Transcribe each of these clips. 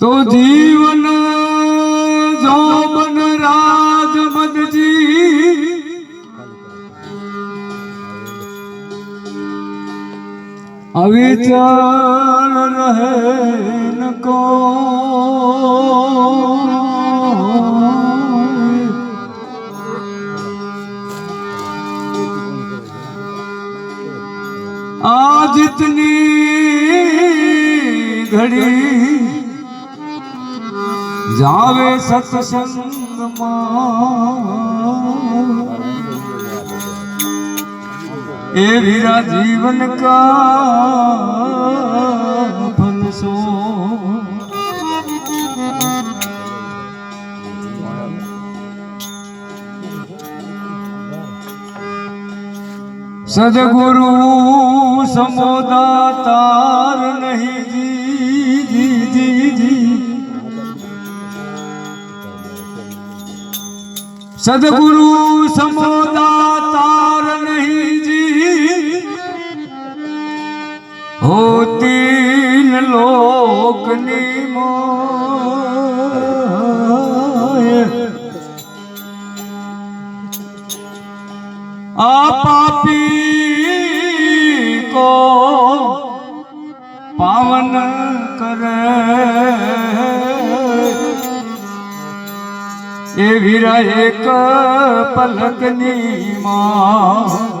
તો જીવન જોબન રાજ મનજી. અવિચળ રહે કો. જીતની ઘડી જાવે સત્સંગમાં એ વીરા જીવન કા ફલસો સદગુરુ સમોદા તાર નહીં જી જી જી જી સદગુરુ સમોદા તાર નહીં જી હો તીન લોકની મોય પાવન કરે. એ વીરા એક પલકની માં.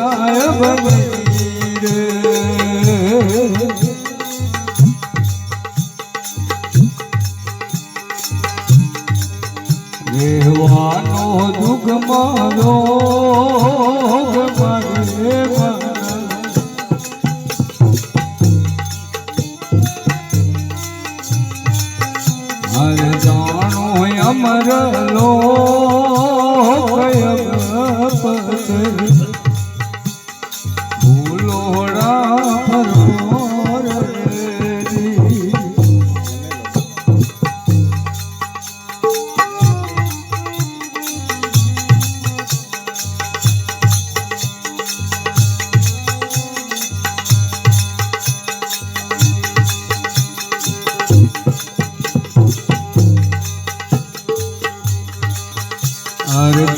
હરે સાહેબ નહીં રે રહેવાનો દુઃખમાં રોગ હર જાણો અમર લોક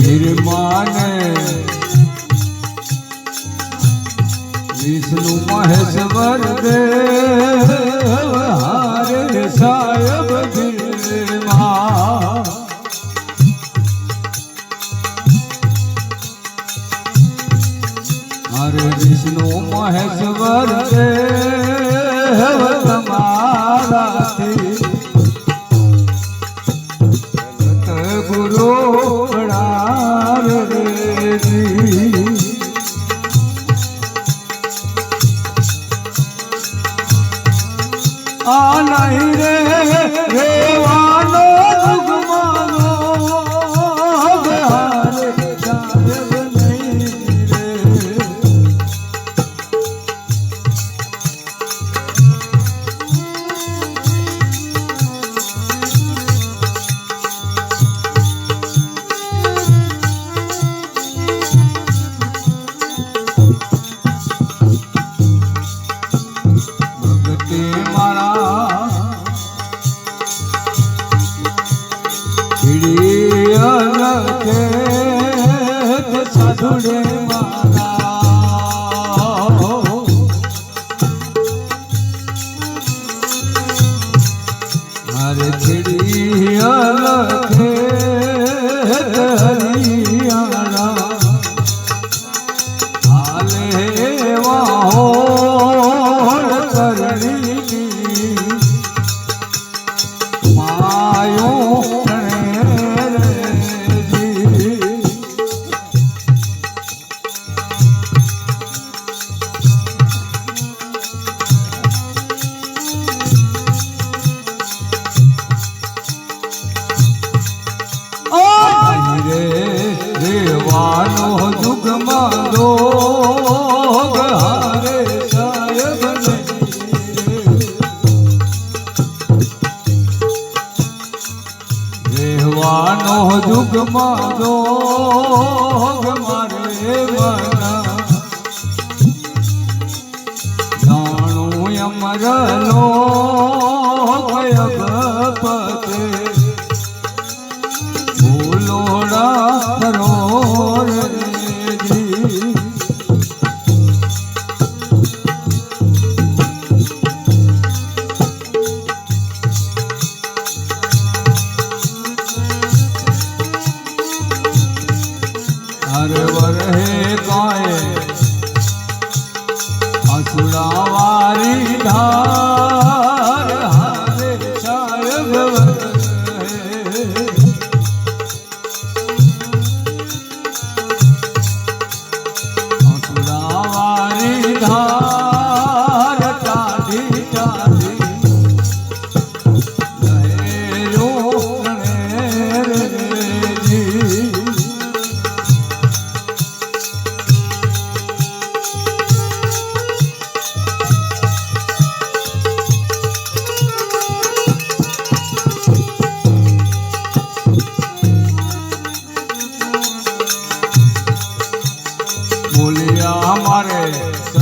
ધીરમાને વિષ્ણુ મહેશ્વર દેવ હારે સાયબ ધીરમા હરે વિષ્ણુ મહેશ્વર દેવ આ નહીં રે રેવાનો દુઃખ ધૂળે મારા જગમાં જોગ મારે મન જાણું અમરનો ભયપતે ભૂલોડા રોર મારે